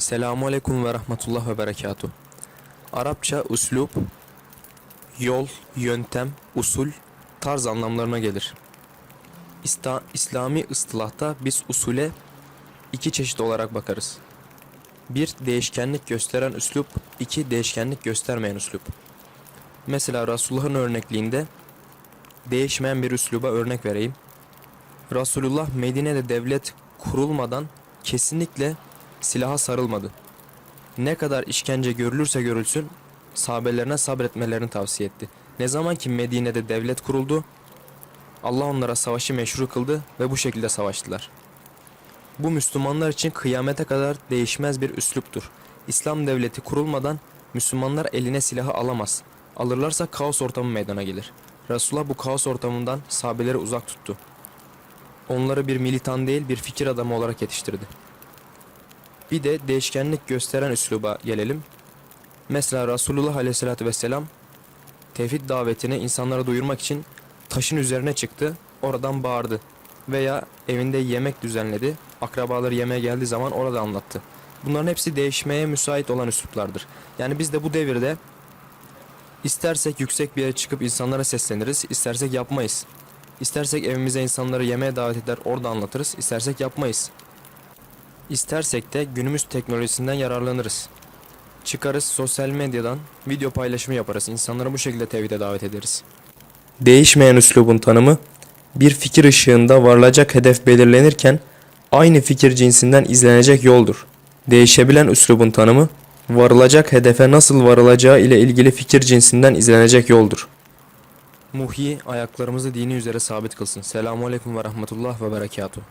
Selamun Aleyküm ve Rahmetullah ve Berekatuhu. Arapça uslup, yol, yöntem, usul, tarz anlamlarına gelir. İsta- İslami ıstılahta biz usule iki çeşit olarak bakarız. Bir, değişkenlik gösteren üslup, iki, değişkenlik göstermeyen üslup. Mesela Resulullah'ın örnekliğinde değişmeyen bir üsluba örnek vereyim. Resulullah Medine'de devlet kurulmadan kesinlikle silaha sarılmadı. Ne kadar işkence görülürse görülsün sahabelerine sabretmelerini tavsiye etti. Ne zaman ki Medine'de devlet kuruldu Allah onlara savaşı meşru kıldı ve bu şekilde savaştılar. Bu Müslümanlar için kıyamete kadar değişmez bir üsluptur. İslam devleti kurulmadan Müslümanlar eline silahı alamaz. Alırlarsa kaos ortamı meydana gelir. Resulullah bu kaos ortamından sahabeleri uzak tuttu. Onları bir militan değil bir fikir adamı olarak yetiştirdi. Bir de değişkenlik gösteren üsluba gelelim. Mesela Resulullah Aleyhisselatü Vesselam tevhid davetini insanlara duyurmak için taşın üzerine çıktı, oradan bağırdı. Veya evinde yemek düzenledi, akrabaları yemeğe geldiği zaman orada anlattı. Bunların hepsi değişmeye müsait olan üsluplardır. Yani biz de bu devirde istersek yüksek bir yere çıkıp insanlara sesleniriz, istersek yapmayız. İstersek evimize insanları yemeğe davet eder, orada anlatırız, istersek yapmayız. İstersek de günümüz teknolojisinden yararlanırız. Çıkarız sosyal medyadan video paylaşımı yaparız. İnsanları bu şekilde tevhide davet ederiz. Değişmeyen üslubun tanımı bir fikir ışığında varılacak hedef belirlenirken aynı fikir cinsinden izlenecek yoldur. Değişebilen üslubun tanımı varılacak hedefe nasıl varılacağı ile ilgili fikir cinsinden izlenecek yoldur. Muhyi ayaklarımızı dini üzere sabit kılsın. Selamun Aleyküm ve Rahmetullah ve Berekatuhu.